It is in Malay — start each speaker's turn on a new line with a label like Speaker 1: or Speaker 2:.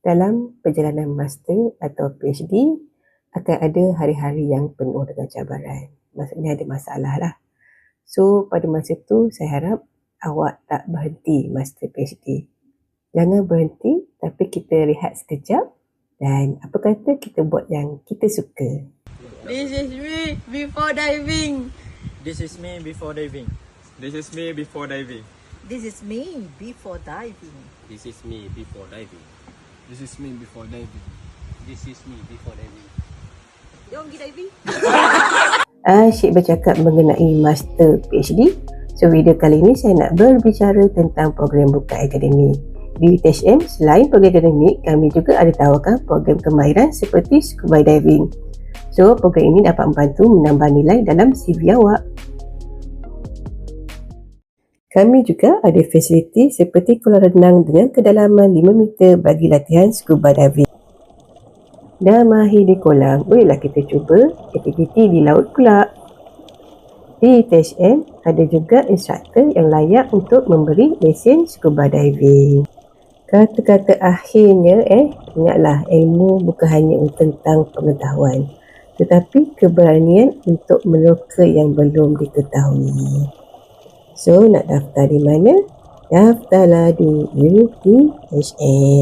Speaker 1: dalam perjalanan master atau PhD akan ada hari-hari yang penuh dengan cabaran. Maksudnya ada masalah lah. So pada masa tu saya harap awak tak berhenti master PhD. Jangan berhenti tapi kita rehat sekejap dan apa kata kita buat yang kita suka.
Speaker 2: This is me before diving.
Speaker 3: This is me before diving.
Speaker 4: This is me before diving.
Speaker 2: This is me before diving.
Speaker 5: This is me before diving.
Speaker 4: This is me before diving.
Speaker 5: This is me before diving.
Speaker 2: Jom pergi diving.
Speaker 1: Asyik bercakap mengenai master PhD. So video kali ini saya nak berbicara tentang program buka akademik. Di UTHM, selain program akademik, kami juga ada tawarkan program kemahiran seperti scuba diving. So, program ini dapat membantu menambah nilai dalam CV awak. Kami juga ada fasiliti seperti kolam renang dengan kedalaman 5 meter bagi latihan scuba diving. Dah mahir di kolam, bolehlah kita cuba aktiviti di laut pula. Di THM, ada juga instruktor yang layak untuk memberi lesen scuba diving. Kata-kata akhirnya eh, ingatlah ilmu bukan hanya tentang pengetahuan tetapi keberanian untuk meluka yang belum diketahui. So, nak daftar di mana? Daftarlah di UTHN.